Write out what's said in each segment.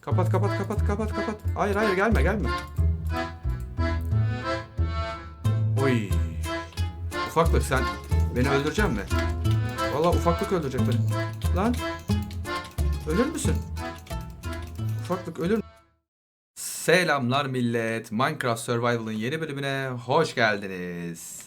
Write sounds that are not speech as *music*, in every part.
Kapat kapat kapat kapat kapat. Hayır hayır gelme gelme. Oy. Ufaklık sen beni öldürecek mi? Vallahi ufaklık öldürecek beni. Lan. Ölür müsün? Ufaklık ölür mü? Selamlar millet. Minecraft Survival'ın yeni bölümüne hoş geldiniz.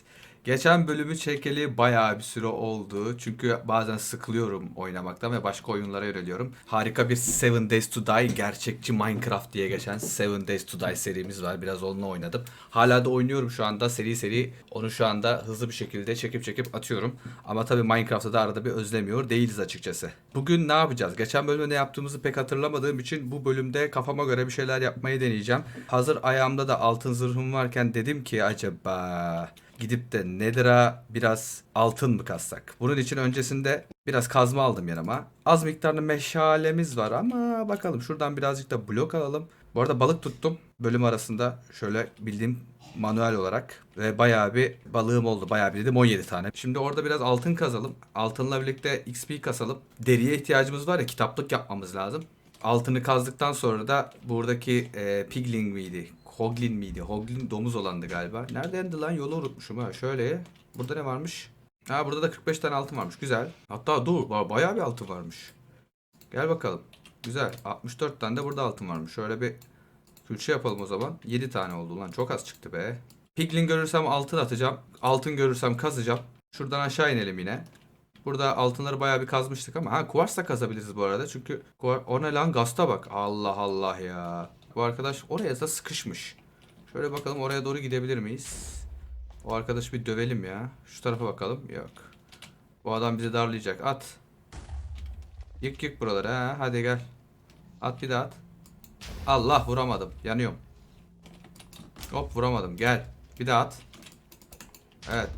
Geçen bölümü çekeli bayağı bir süre oldu. Çünkü bazen sıkılıyorum oynamaktan ve başka oyunlara yöneliyorum. Harika bir Seven Days to Die gerçekçi Minecraft diye geçen Seven Days to Die serimiz var. Biraz onunla oynadım. Hala da oynuyorum şu anda seri seri. Onu şu anda hızlı bir şekilde çekip çekip atıyorum. Ama tabii Minecraft'ta da arada bir özlemiyor değiliz açıkçası. Bugün ne yapacağız? Geçen bölümde ne yaptığımızı pek hatırlamadığım için bu bölümde kafama göre bir şeyler yapmayı deneyeceğim. Hazır ayağımda da altın zırhım varken dedim ki acaba gidip de Nether'a biraz altın mı kassak? Bunun için öncesinde biraz kazma aldım yanıma. Az miktarda meşalemiz var ama bakalım şuradan birazcık da blok alalım. Bu arada balık tuttum bölüm arasında şöyle bildiğim manuel olarak ve bayağı bir balığım oldu. Bayağı bir dedim 17 tane. Şimdi orada biraz altın kazalım. Altınla birlikte XP kasalım. Deriye ihtiyacımız var ya kitaplık yapmamız lazım. Altını kazdıktan sonra da buradaki e, pigling miydi? Hoglin miydi? Hoglin domuz olandı galiba. Neredendi lan? Yolu unutmuşum ha. Şöyle. Burada ne varmış? Ha burada da 45 tane altın varmış. Güzel. Hatta dur ba- bayağı bir altın varmış. Gel bakalım. Güzel. 64 tane de burada altın varmış. Şöyle bir külçe yapalım o zaman. 7 tane oldu lan. Çok az çıktı be. Piglin görürsem altın atacağım. Altın görürsem kazacağım. Şuradan aşağı inelim yine. Burada altınları bayağı bir kazmıştık ama ha kuvars da kazabiliriz bu arada. Çünkü o ne lan gasta bak. Allah Allah ya. Bu arkadaş oraya da sıkışmış. Şöyle bakalım oraya doğru gidebilir miyiz? O arkadaşı bir dövelim ya. Şu tarafa bakalım. Yok. Bu adam bizi darlayacak. At. Yık yık buraları ha. Hadi gel. At bir daha at. Allah vuramadım. Yanıyorum. Hop vuramadım. Gel. Bir daha at. Evet.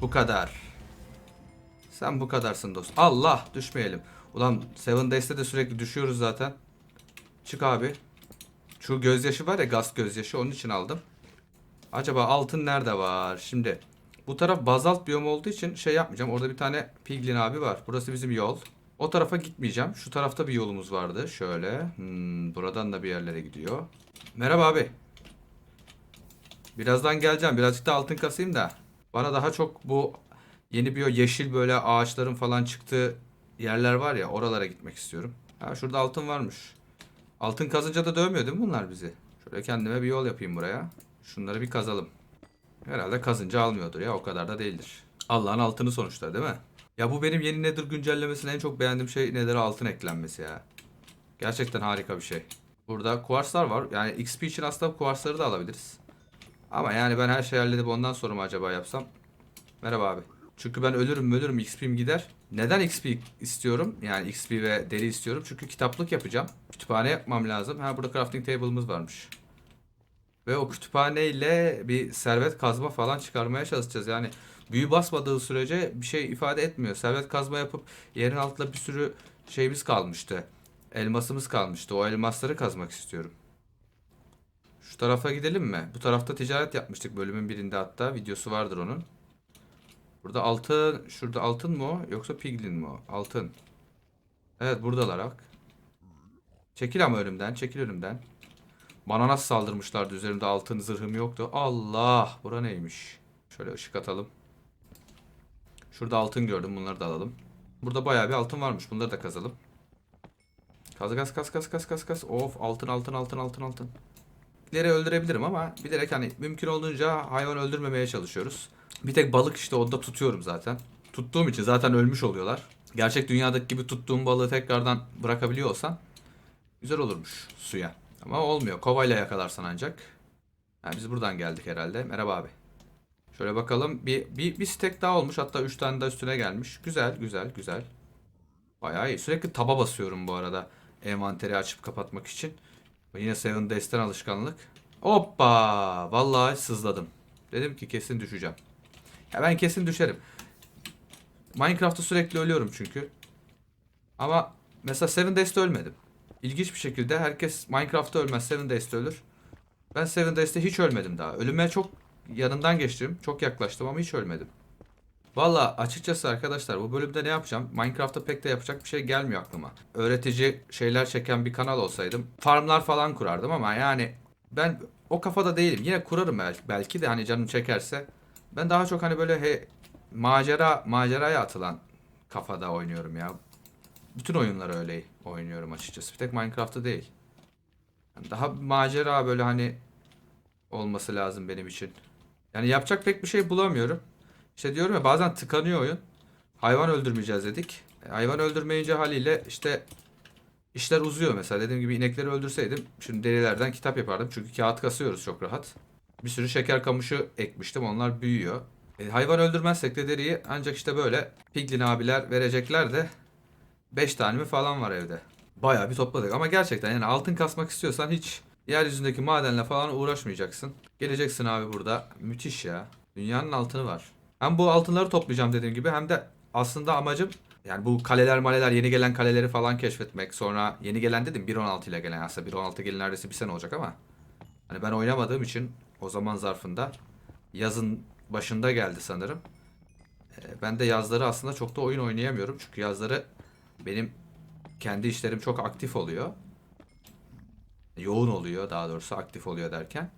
Bu kadar. Sen bu kadarsın dost. Allah düşmeyelim. Ulan Seven Days'te de sürekli düşüyoruz zaten. Çık abi. Şu gözyaşı var ya gaz gözyaşı onun için aldım. Acaba altın nerede var? Şimdi bu taraf bazalt biyom olduğu için şey yapmayacağım. Orada bir tane piglin abi var. Burası bizim yol. O tarafa gitmeyeceğim. Şu tarafta bir yolumuz vardı. Şöyle. Hmm, buradan da bir yerlere gidiyor. Merhaba abi. Birazdan geleceğim. Birazcık da altın kasayım da. Bana daha çok bu yeni bir yeşil böyle ağaçların falan çıktığı yerler var ya oralara gitmek istiyorum. Ha şurada altın varmış. Altın kazınca da dövmüyor değil mi bunlar bizi? Şöyle kendime bir yol yapayım buraya. Şunları bir kazalım. Herhalde kazınca almıyordur ya o kadar da değildir. Allah'ın altını sonuçta değil mi? Ya bu benim yeni Nether güncellemesinde en çok beğendiğim şey Nether'a altın eklenmesi ya. Gerçekten harika bir şey. Burada kuarslar var. Yani XP için aslında kuarsları da alabiliriz. Ama yani ben her şeyi halledip ondan sonra mı acaba yapsam? Merhaba abi. Çünkü ben ölürüm ölürüm XP'm gider. Neden XP istiyorum? Yani XP ve deri istiyorum. Çünkü kitaplık yapacağım. Kütüphane yapmam lazım. Ha burada crafting table'ımız varmış. Ve o kütüphaneyle bir servet kazma falan çıkarmaya çalışacağız. Yani büyü basmadığı sürece bir şey ifade etmiyor. Servet kazma yapıp yerin altında bir sürü şeyimiz kalmıştı. Elmasımız kalmıştı. O elmasları kazmak istiyorum. Şu tarafa gidelim mi? Bu tarafta ticaret yapmıştık bölümün birinde hatta. Videosu vardır onun. Burada altın, şurada altın mı o? Yoksa piglin mi o? Altın. Evet buradalar bak. Çekil ama önümden, çekil önümden. Bana nasıl saldırmışlardı üzerimde altın zırhım yoktu. Allah! Bura neymiş? Şöyle ışık atalım. Şurada altın gördüm bunları da alalım. Burada bayağı bir altın varmış bunları da kazalım. Kaz kaz kaz kaz kaz kaz kaz. Of altın altın altın altın altın. Bilerek öldürebilirim ama bilerek hani mümkün olduğunca hayvan öldürmemeye çalışıyoruz. Bir tek balık işte onda tutuyorum zaten. Tuttuğum için zaten ölmüş oluyorlar. Gerçek dünyadaki gibi tuttuğum balığı tekrardan bırakabiliyor olsan güzel olurmuş suya. Ama olmuyor. Kovayla yakalarsan ancak. Ha, biz buradan geldik herhalde. Merhaba abi. Şöyle bakalım. Bir, bir, bir stack daha olmuş. Hatta 3 tane daha üstüne gelmiş. Güzel, güzel, güzel. Bayağı iyi. Sürekli taba basıyorum bu arada. Envanteri açıp kapatmak için. Yine Seven Days'ten alışkanlık. Hoppa! Vallahi sızladım. Dedim ki kesin düşeceğim. Ya ben kesin düşerim. Minecraft'ta sürekli ölüyorum çünkü. Ama mesela Seven Days'te ölmedim. İlginç bir şekilde herkes Minecraft'ta ölmez, Seven Days'te ölür. Ben Seven Days'te hiç ölmedim daha. Ölüme çok yanından geçtim, çok yaklaştım ama hiç ölmedim. Valla açıkçası arkadaşlar bu bölümde ne yapacağım? Minecraft'ta pek de yapacak bir şey gelmiyor aklıma. Öğretici şeyler çeken bir kanal olsaydım farmlar falan kurardım ama yani ben o kafada değilim. Yine kurarım belki, de hani canım çekerse. Ben daha çok hani böyle he, macera maceraya atılan kafada oynuyorum ya. Bütün oyunları öyle oynuyorum açıkçası. Bir tek Minecraft'ta değil. Yani daha macera böyle hani olması lazım benim için. Yani yapacak pek bir şey bulamıyorum. İşte diyorum ya bazen tıkanıyor oyun. Hayvan öldürmeyeceğiz dedik. E, hayvan öldürmeyince haliyle işte işler uzuyor mesela. Dediğim gibi inekleri öldürseydim şimdi derilerden kitap yapardım. Çünkü kağıt kasıyoruz çok rahat. Bir sürü şeker kamışı ekmiştim. Onlar büyüyor. E, hayvan öldürmezsek de deriyi ancak işte böyle piglin abiler verecekler de 5 tane mi falan var evde. Bayağı bir topladık ama gerçekten yani altın kasmak istiyorsan hiç yeryüzündeki madenle falan uğraşmayacaksın. Geleceksin abi burada. Müthiş ya. Dünyanın altını var. Hem bu altınları toplayacağım dediğim gibi hem de aslında amacım yani bu kaleler maleler yeni gelen kaleleri falan keşfetmek. Sonra yeni gelen dedim 1.16 ile gelen aslında 1.16 gelin neredeyse bir sene olacak ama hani ben oynamadığım için o zaman zarfında yazın başında geldi sanırım. Ee, ben de yazları aslında çok da oyun oynayamıyorum. Çünkü yazları benim kendi işlerim çok aktif oluyor. Yoğun oluyor daha doğrusu aktif oluyor derken.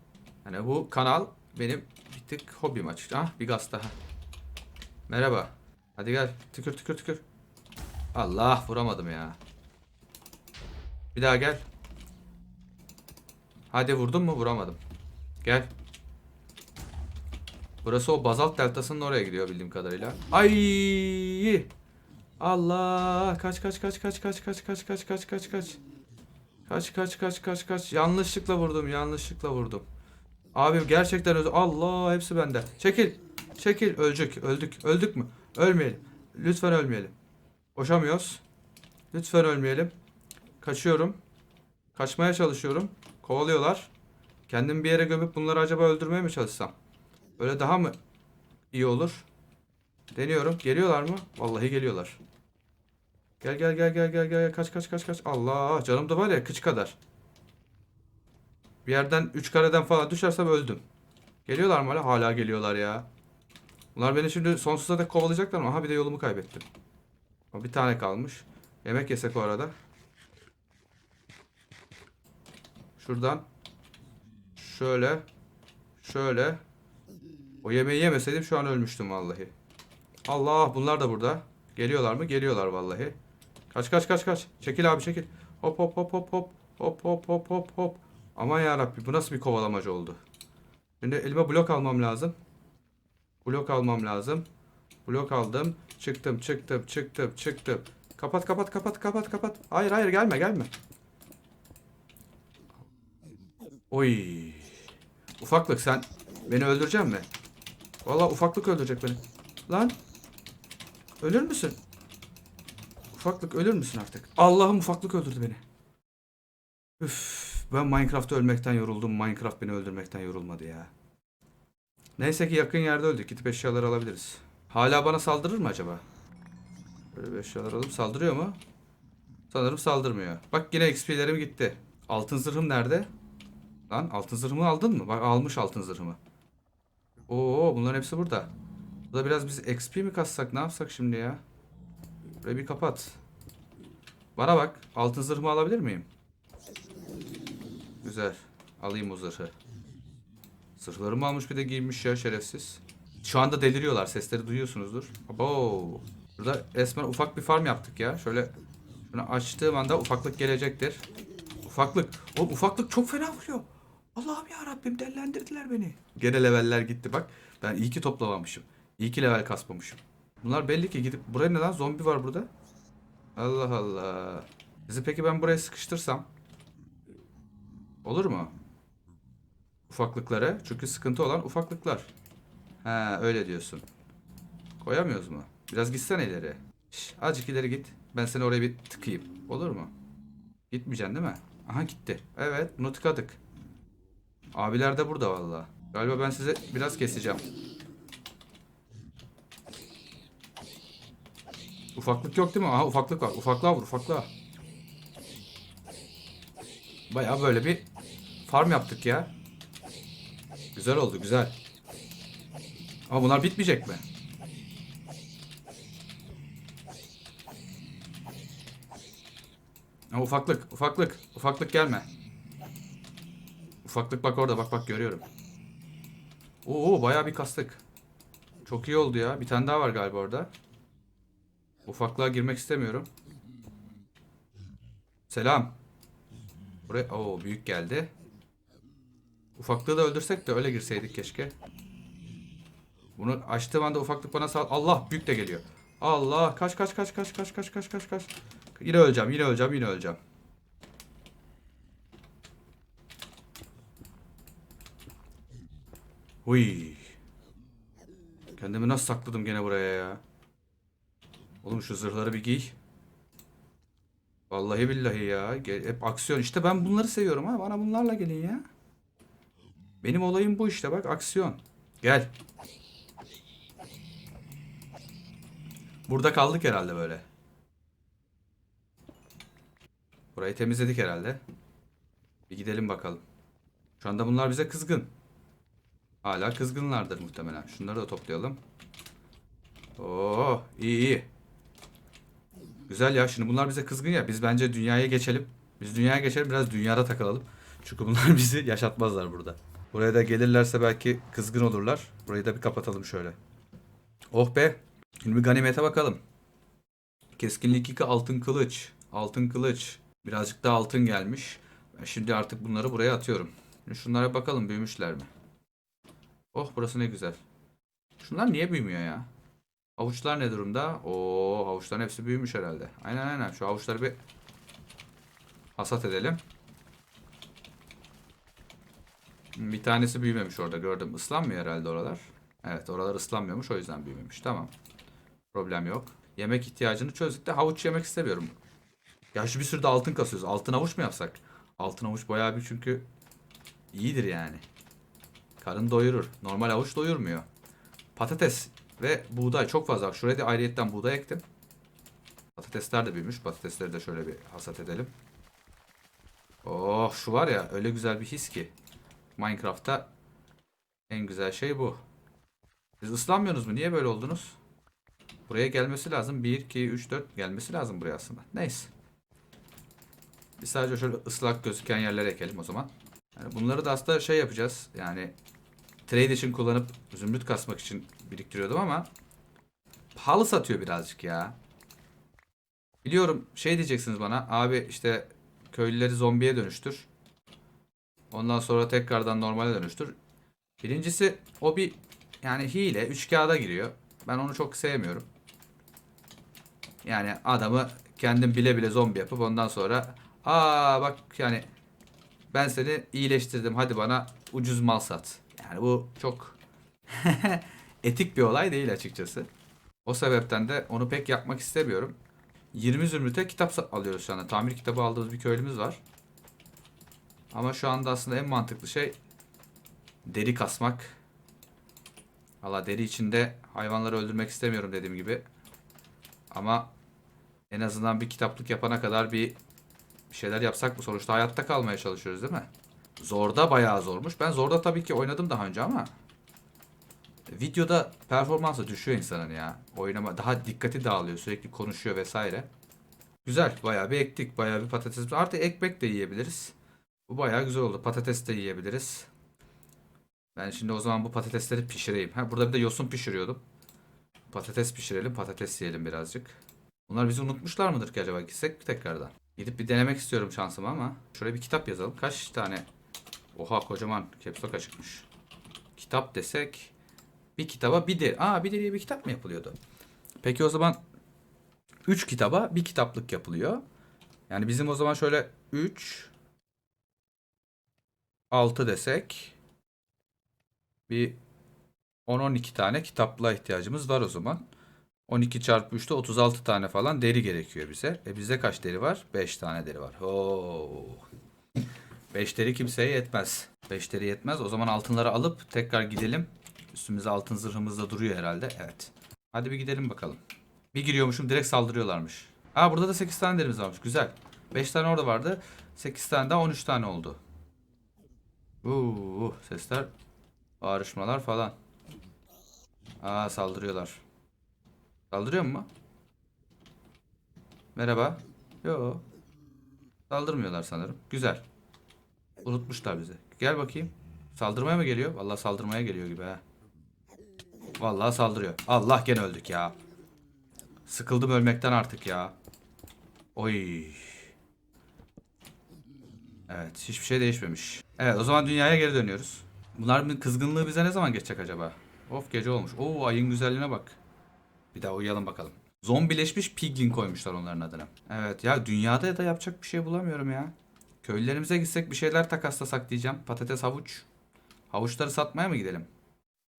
Hani bu kanal benim bir tık hobim açıkçası. Ah bir gaz daha. Merhaba. Hadi gel. Tükür tükür tükür. Allah vuramadım ya. Bir daha gel. Hadi vurdun mu? Vuramadım. Gel. Burası o bazalt deltasının oraya gidiyor bildiğim kadarıyla. Ay! Allah! Kaç kaç kaç kaç kaç kaç kaç kaç kaç kaç kaç. Kaç kaç kaç kaç kaç. Yanlışlıkla vurdum, yanlışlıkla vurdum. Abi gerçekten öldü. Allah hepsi bende. Çekil. Çekil. Ölecek. Öldük. Öldük mü? Ölmeyelim. Lütfen ölmeyelim. Koşamıyoruz. Lütfen ölmeyelim. Kaçıyorum. Kaçmaya çalışıyorum. Kovalıyorlar. Kendimi bir yere gömüp bunları acaba öldürmeye mi çalışsam? Öyle daha mı iyi olur? Deniyorum. Geliyorlar mı? Vallahi geliyorlar. Gel gel gel gel gel gel kaç kaç kaç kaç. Allah canım da var ya kıç kadar. Bir yerden 3 kareden falan düşersem öldüm. Geliyorlar mı hala? Hala geliyorlar ya. Bunlar beni şimdi sonsuza dek kovalayacaklar mı? Aha bir de yolumu kaybettim. Bir tane kalmış. Yemek yesek o arada. Şuradan. Şöyle. Şöyle. O yemeği yemeseydim şu an ölmüştüm vallahi. Allah bunlar da burada. Geliyorlar mı? Geliyorlar vallahi. Kaç kaç kaç kaç. Çekil abi çekil. Hop hop hop hop hop. Hop hop hop hop hop. Aman yarabbi bu nasıl bir kovalamacı oldu. Şimdi elime blok almam lazım. Blok almam lazım. Blok aldım. Çıktım çıktım çıktım çıktım. Kapat kapat kapat kapat kapat. Hayır hayır gelme gelme. Oy. Ufaklık sen beni öldürecek mi? Vallahi ufaklık öldürecek beni. Lan. Ölür müsün? Ufaklık ölür müsün artık? Allah'ım ufaklık öldürdü beni. Üf, ben Minecraft'ta ölmekten yoruldum. Minecraft beni öldürmekten yorulmadı ya. Neyse ki yakın yerde öldük. Gidip eşyaları alabiliriz. Hala bana saldırır mı acaba? Böyle bir eşyalar alıp saldırıyor mu? Sanırım saldırmıyor. Bak yine XP'lerim gitti. Altın zırhım nerede? Lan altın zırhımı aldın mı? Bak almış altın zırhımı. Oo bunların hepsi burada. Burada biraz biz XP mi kassak ne yapsak şimdi ya? Burayı bir kapat. Bana bak. Altın zırhımı alabilir miyim? Güzel. Alayım o zırhı. Zırhlarımı almış bir de giymiş ya şerefsiz. Şu anda deliriyorlar. Sesleri duyuyorsunuzdur. Abo. Burada resmen ufak bir farm yaptık ya. Şöyle şunu açtığım anda ufaklık gelecektir. Ufaklık. O ufaklık çok fena vuruyor. Allah'ım ya Rabbim dellendirdiler beni. Gene leveller gitti bak. Ben iyi ki toplamamışım. İyi ki level kasmamışım. Bunlar belli ki gidip buraya neden zombi var burada? Allah Allah. Bizi peki ben buraya sıkıştırsam olur mu? Ufaklıklara. Çünkü sıkıntı olan ufaklıklar. Ha öyle diyorsun. Koyamıyoruz mu? Biraz gitsene ileri. Şş, azıcık ileri git. Ben seni oraya bir tıkayım. Olur mu? Gitmeyeceksin değil mi? Aha gitti. Evet bunu tıkadık. Abiler de burada valla. Galiba ben size biraz keseceğim. Ufaklık yok değil mi? Aha ufaklık var. Ufaklığa vur ufaklığa. Baya böyle bir farm yaptık ya. Güzel oldu güzel. Ama bunlar bitmeyecek mi? Ha, ufaklık ufaklık ufaklık gelme. Ufaklık bak orada, bak bak görüyorum. Oo bayağı bir kastık. Çok iyi oldu ya. Bir tane daha var galiba orada. Ufaklığa girmek istemiyorum. Selam. Buraya o büyük geldi. Ufaklığı da öldürsek de öyle girseydik keşke. Bunu açtığım anda ufaklık bana sal. Allah büyük de geliyor. Allah kaç kaç kaç kaç kaç kaç kaç kaç kaç. Yine öleceğim, yine öleceğim, yine öleceğim. Uy. Kendimi nasıl sakladım gene buraya ya? Oğlum şu zırhları bir giy. Vallahi billahi ya. Hep aksiyon. İşte ben bunları seviyorum ha. Bana bunlarla gelin ya. Benim olayım bu işte bak aksiyon. Gel. Burada kaldık herhalde böyle. Burayı temizledik herhalde. Bir gidelim bakalım. Şu anda bunlar bize kızgın. Hala kızgınlardır muhtemelen. Şunları da toplayalım. Oo, iyi iyi. Güzel ya. Şimdi bunlar bize kızgın ya. Biz bence dünyaya geçelim. Biz dünyaya geçelim biraz dünyada takılalım. Çünkü bunlar *laughs* bizi yaşatmazlar burada. Buraya da gelirlerse belki kızgın olurlar. Burayı da bir kapatalım şöyle. Oh be. Şimdi bir ganimete bakalım. Keskinlik 2 altın kılıç. Altın kılıç. Birazcık daha altın gelmiş. Ben şimdi artık bunları buraya atıyorum. Şunlara bakalım büyümüşler mi? Oh burası ne güzel. Şunlar niye büyümüyor ya? Havuçlar ne durumda? Oo havuçların hepsi büyümüş herhalde. Aynen aynen. Şu havuçları bir hasat edelim. Bir tanesi büyümemiş orada gördüm. Islanmıyor herhalde oralar. Evet oralar ıslanmıyormuş o yüzden büyümemiş. Tamam. Problem yok. Yemek ihtiyacını çözdük de havuç yemek istemiyorum. Ya şu bir sürü de altın kasıyoruz. Altın havuç mu yapsak? Altın havuç bayağı bir çünkü iyidir yani. Karın doyurur. Normal havuç doyurmuyor. Patates ve buğday çok fazla. Şuraya da ayrıyetten buğday ektim. Patatesler de büyümüş. Patatesleri de şöyle bir hasat edelim. Oh şu var ya öyle güzel bir his ki. Minecraft'ta en güzel şey bu. Siz ıslanmıyorsunuz mu? Niye böyle oldunuz? Buraya gelmesi lazım. 1, 2, 3, 4 gelmesi lazım buraya aslında. Neyse. Biz sadece şöyle ıslak gözüken yerlere ekelim o zaman. Yani bunları da aslında şey yapacağız. Yani trade için kullanıp zümrüt kasmak için biriktiriyordum ama pahalı satıyor birazcık ya. Biliyorum şey diyeceksiniz bana. Abi işte köylüleri zombiye dönüştür. Ondan sonra tekrardan normale dönüştür. Birincisi o bir yani hile. Üç kağıda giriyor. Ben onu çok sevmiyorum. Yani adamı kendim bile bile zombi yapıp ondan sonra aa bak yani ben seni iyileştirdim hadi bana ucuz mal sat. Yani bu çok *laughs* etik bir olay değil açıkçası. O sebepten de onu pek yapmak istemiyorum. 20 zümrüte kitap alıyoruz şu anda. Tamir kitabı aldığımız bir köylümüz var. Ama şu anda aslında en mantıklı şey deri kasmak. Valla deri içinde hayvanları öldürmek istemiyorum dediğim gibi. Ama en azından bir kitaplık yapana kadar bir bir şeyler yapsak mı? Sonuçta hayatta kalmaya çalışıyoruz değil mi? Zorda bayağı zormuş. Ben Zorda tabii ki oynadım daha önce ama videoda performansı düşüyor insanın ya. Oynama daha dikkati dağılıyor. Sürekli konuşuyor vesaire. Güzel. Bayağı bir ektik. Bayağı bir patates. Artık ekmek de yiyebiliriz. Bu bayağı güzel oldu. Patates de yiyebiliriz. Ben şimdi o zaman bu patatesleri pişireyim. Ha, burada bir de yosun pişiriyordum. Patates pişirelim. Patates yiyelim birazcık. Bunlar bizi unutmuşlar mıdır ki acaba? Gitsek mi tekrardan? Gidip bir denemek istiyorum şansımı ama. Şuraya bir kitap yazalım. Kaç tane? Oha kocaman caps lock çıkmış. Kitap desek bir kitaba bir deri. Aa bir deriye bir kitap mı yapılıyordu? Peki o zaman 3 kitaba bir kitaplık yapılıyor. Yani bizim o zaman şöyle 3 6 desek bir 10-12 tane kitaplığa ihtiyacımız var o zaman. 12 çarpı 3'te 36 tane falan deri gerekiyor bize. E bizde kaç deri var? 5 tane deri var. Oo. 5 deri kimseye yetmez. 5 deri yetmez. O zaman altınları alıp tekrar gidelim. Üstümüzde altın zırhımız da duruyor herhalde. Evet. Hadi bir gidelim bakalım. Bir giriyormuşum direkt saldırıyorlarmış. Aa burada da 8 tane derimiz varmış. Güzel. 5 tane orada vardı. 8 tane daha 13 tane oldu. Uuu sesler. Bağırışmalar falan. Aa saldırıyorlar. Saldırıyor mu? Merhaba. Yo. Saldırmıyorlar sanırım. Güzel. Unutmuşlar bizi. Gel bakayım. Saldırmaya mı geliyor? Vallahi saldırmaya geliyor gibi ha. Vallahi saldırıyor. Allah gene öldük ya. Sıkıldım ölmekten artık ya. Oy. Evet, hiçbir şey değişmemiş. Evet, o zaman dünyaya geri dönüyoruz. Bunların kızgınlığı bize ne zaman geçecek acaba? Of gece olmuş. Oo ayın güzelliğine bak. Bir daha uyuyalım bakalım. Zombileşmiş piglin koymuşlar onların adına. Evet ya dünyada ya da yapacak bir şey bulamıyorum ya. Köylülerimize gitsek bir şeyler takaslasak diyeceğim. Patates havuç. Havuçları satmaya mı gidelim?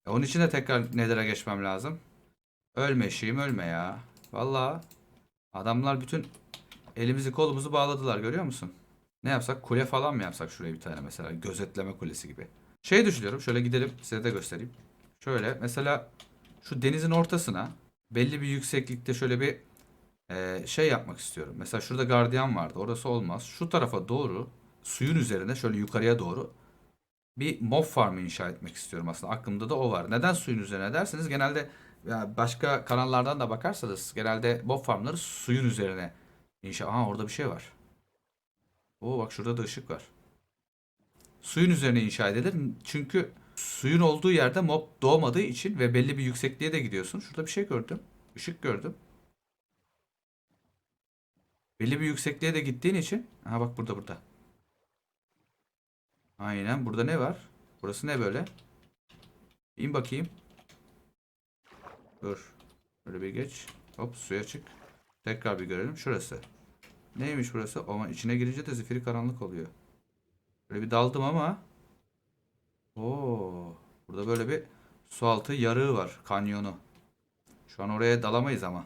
E, onun için de tekrar Nether'a geçmem lazım. Ölme şeyim ölme ya. Vallahi adamlar bütün elimizi kolumuzu bağladılar görüyor musun? Ne yapsak? Kule falan mı yapsak şuraya bir tane mesela? Gözetleme kulesi gibi. Şey düşünüyorum. Şöyle gidelim size de göstereyim. Şöyle mesela şu denizin ortasına belli bir yükseklikte şöyle bir şey yapmak istiyorum. Mesela şurada gardiyan vardı. Orası olmaz. Şu tarafa doğru suyun üzerine şöyle yukarıya doğru bir mob farmı inşa etmek istiyorum aslında. Aklımda da o var. Neden suyun üzerine derseniz genelde ya başka kanallardan da bakarsanız genelde mob farmları suyun üzerine inşa. Aha orada bir şey var. Oo bak şurada da ışık var. Suyun üzerine inşa edilir. Çünkü suyun olduğu yerde mob doğmadığı için ve belli bir yüksekliğe de gidiyorsun. Şurada bir şey gördüm. Işık gördüm. Belli bir yüksekliğe de gittiğin için. Aha bak burada burada. Aynen. Burada ne var? Burası ne böyle? İn bakayım. Dur. Böyle bir geç. Hop suya çık. Tekrar bir görelim. Şurası. Neymiş burası? Ama içine girince de zifiri karanlık oluyor. Böyle bir daldım ama. Oo. Burada böyle bir su altı yarığı var. Kanyonu. Şu an oraya dalamayız ama.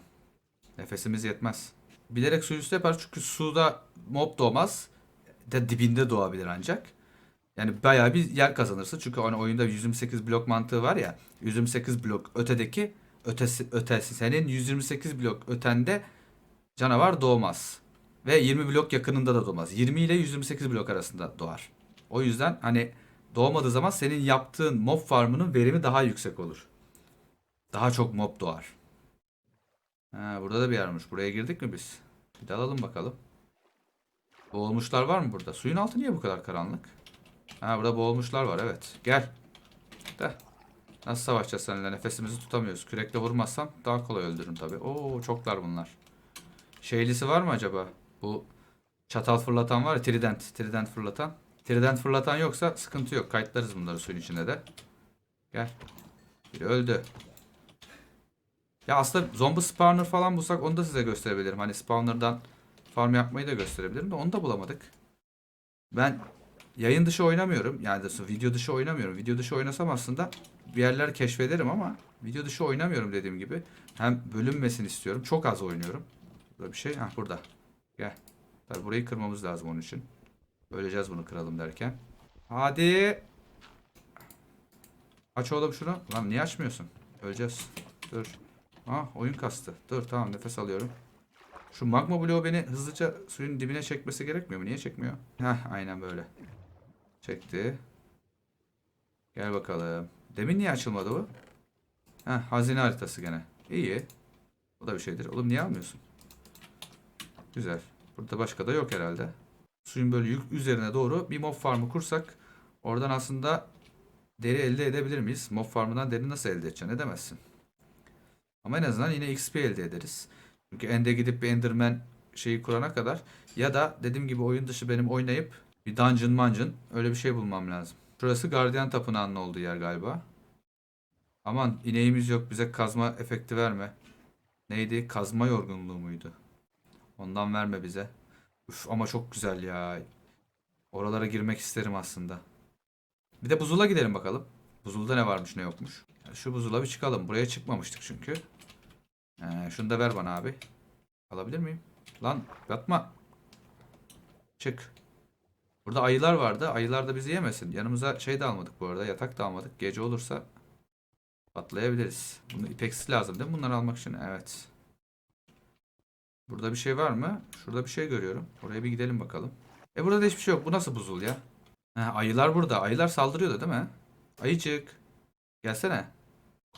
Nefesimiz yetmez. Bilerek su üstü yapar çünkü suda mob doğmaz. De dibinde doğabilir ancak. Yani bayağı bir yer kazanırsın. Çünkü hani oyunda 128 blok mantığı var ya. 128 blok ötedeki ötesi, ötesi senin 128 blok ötende canavar doğmaz. Ve 20 blok yakınında da doğmaz. 20 ile 128 blok arasında doğar. O yüzden hani doğmadığı zaman senin yaptığın mob farmının verimi daha yüksek olur. Daha çok mob doğar. Ha, burada da bir yermiş. Buraya girdik mi biz? Bir de alalım bakalım. Boğulmuşlar var mı burada? Suyun altı niye bu kadar karanlık? Ha burada boğulmuşlar var evet. Gel. De. Nasıl savaşacağız seninle? Nefesimizi tutamıyoruz. Kürekle vurmazsam daha kolay öldürürüm tabi. Oo çoklar bunlar. Şeylisi var mı acaba? Bu çatal fırlatan var ya trident. Trident fırlatan. Trident fırlatan yoksa sıkıntı yok. Kayıtlarız bunları suyun içinde de. Gel. Biri öldü. Ya aslında zombi spawner falan bulsak onu da size gösterebilirim. Hani spawner'dan farm yapmayı da gösterebilirim de onu da bulamadık. Ben yayın dışı oynamıyorum. Yani de video dışı oynamıyorum. Video dışı oynasam aslında bir yerler keşfederim ama video dışı oynamıyorum dediğim gibi. Hem bölünmesin istiyorum. Çok az oynuyorum. Burada bir şey. Hah burada. Gel. Tabii burayı kırmamız lazım onun için. Öleceğiz bunu kıralım derken. Hadi. Aç oğlum şunu. Lan niye açmıyorsun? Öleceğiz. Dur. Ah oyun kastı. Dur tamam nefes alıyorum. Şu magma bloğu beni hızlıca suyun dibine çekmesi gerekmiyor mu? Niye çekmiyor? Heh aynen böyle. Çekti. Gel bakalım. Demin niye açılmadı bu? Heh hazine haritası gene. İyi. O da bir şeydir. Oğlum niye almıyorsun? Güzel. Burada başka da yok herhalde. Suyun böyle yük üzerine doğru bir mob farmı kursak oradan aslında deri elde edebilir miyiz? Mob farmından deri nasıl elde edeceksin? Ne demezsin? Ama en azından yine XP elde ederiz. Çünkü ende gidip bir Enderman şeyi kurana kadar ya da dediğim gibi oyun dışı benim oynayıp bir dungeon mancın öyle bir şey bulmam lazım. Şurası Guardian Tapınağı'nın olduğu yer galiba. Aman ineğimiz yok bize kazma efekti verme. Neydi? Kazma yorgunluğu muydu? Ondan verme bize. Üf ama çok güzel ya. Oralara girmek isterim aslında. Bir de buzula gidelim bakalım. Buzulda ne varmış ne yokmuş. Şu buzula bir çıkalım. Buraya çıkmamıştık çünkü. Ee, şunu da ver bana abi. Alabilir miyim? Lan yatma. Çık. Burada ayılar vardı. Ayılar da bizi yemesin. Yanımıza şey de almadık bu arada. Yatak da almadık. Gece olursa patlayabiliriz. Bunu ipeksi lazım değil mi? Bunları almak için. Evet. Burada bir şey var mı? Şurada bir şey görüyorum. Oraya bir gidelim bakalım. E burada da hiçbir şey yok. Bu nasıl buzul ya? Ha, ayılar burada. Ayılar saldırıyordu değil mi? Ayıcık. Gelsene.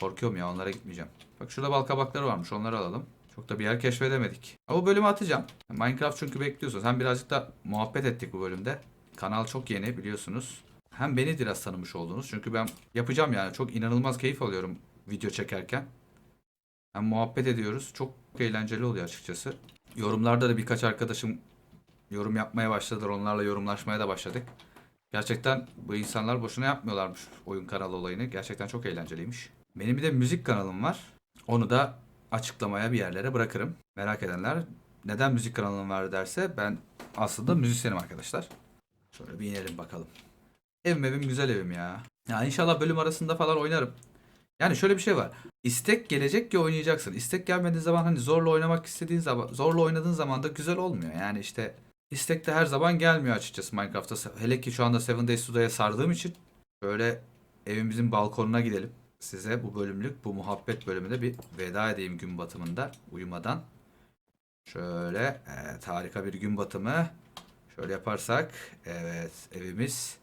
Korkuyorum ya onlara gitmeyeceğim. Bak şurada bal kabakları varmış. Onları alalım. Çok da bir yer keşfedemedik. Ama bu bölümü atacağım. Minecraft çünkü bekliyorsunuz. Hem birazcık da muhabbet ettik bu bölümde. Kanal çok yeni biliyorsunuz. Hem beni biraz tanımış oldunuz. Çünkü ben yapacağım yani. Çok inanılmaz keyif alıyorum video çekerken. Hem muhabbet ediyoruz. Çok eğlenceli oluyor açıkçası. Yorumlarda da birkaç arkadaşım yorum yapmaya başladılar. Onlarla yorumlaşmaya da başladık. Gerçekten bu insanlar boşuna yapmıyorlarmış oyun kanalı olayını. Gerçekten çok eğlenceliymiş. Benim bir de müzik kanalım var. Onu da açıklamaya bir yerlere bırakırım. Merak edenler neden müzik kanalım var derse ben aslında müzisyenim arkadaşlar. Şöyle bir inelim bakalım. Evim evim güzel evim ya. Ya inşallah bölüm arasında falan oynarım. Yani şöyle bir şey var. İstek gelecek ki oynayacaksın. İstek gelmediği zaman hani zorla oynamak istediğin zaman, zorla oynadığın zaman da güzel olmuyor. Yani işte istek de her zaman gelmiyor açıkçası Minecraft'ta. Hele ki şu anda Seven Days to Day'e sardığım için böyle evimizin balkonuna gidelim. Size bu bölümlük, bu muhabbet bölümünde bir veda edeyim gün batımında uyumadan. Şöyle evet harika bir gün batımı. Şöyle yaparsak evet evimiz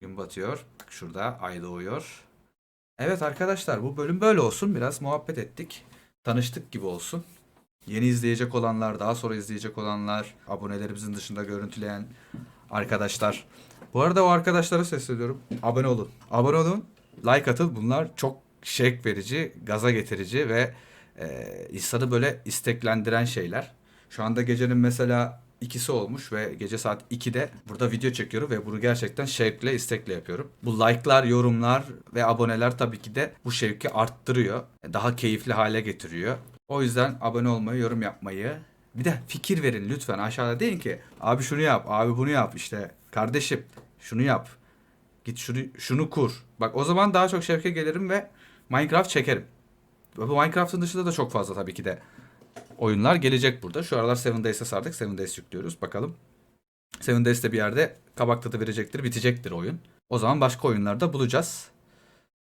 gün batıyor. Bak şurada ay doğuyor. Evet arkadaşlar bu bölüm böyle olsun. Biraz muhabbet ettik. Tanıştık gibi olsun. Yeni izleyecek olanlar, daha sonra izleyecek olanlar, abonelerimizin dışında görüntüleyen arkadaşlar. Bu arada o arkadaşlara sesleniyorum. Abone olun. Abone olun. Like atın. Bunlar çok şevk verici, gaza getirici ve e, insanı böyle isteklendiren şeyler. Şu anda gecenin mesela ikisi olmuş ve gece saat 2'de burada video çekiyorum ve bunu gerçekten şevkle, istekle yapıyorum. Bu like'lar, yorumlar ve aboneler tabii ki de bu şevki arttırıyor. Daha keyifli hale getiriyor. O yüzden abone olmayı, yorum yapmayı, bir de fikir verin lütfen. Aşağıda deyin ki abi şunu yap, abi bunu yap işte. Kardeşim şunu yap. Git şunu şunu kur. Bak o zaman daha çok şevke gelirim ve Minecraft çekerim. Bu Minecraft'ın dışında da çok fazla tabii ki de oyunlar gelecek burada. Şu aralar Seven Days'e sardık. Seven Days yüklüyoruz. Bakalım. Seven Days'te bir yerde kabak tadı verecektir. Bitecektir oyun. O zaman başka oyunlarda bulacağız.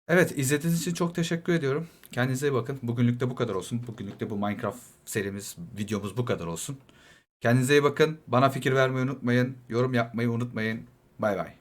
Evet izlediğiniz için çok teşekkür ediyorum. Kendinize iyi bakın. Bugünlük de bu kadar olsun. Bugünlük de bu Minecraft serimiz, videomuz bu kadar olsun. Kendinize iyi bakın. Bana fikir vermeyi unutmayın. Yorum yapmayı unutmayın. Bay bay.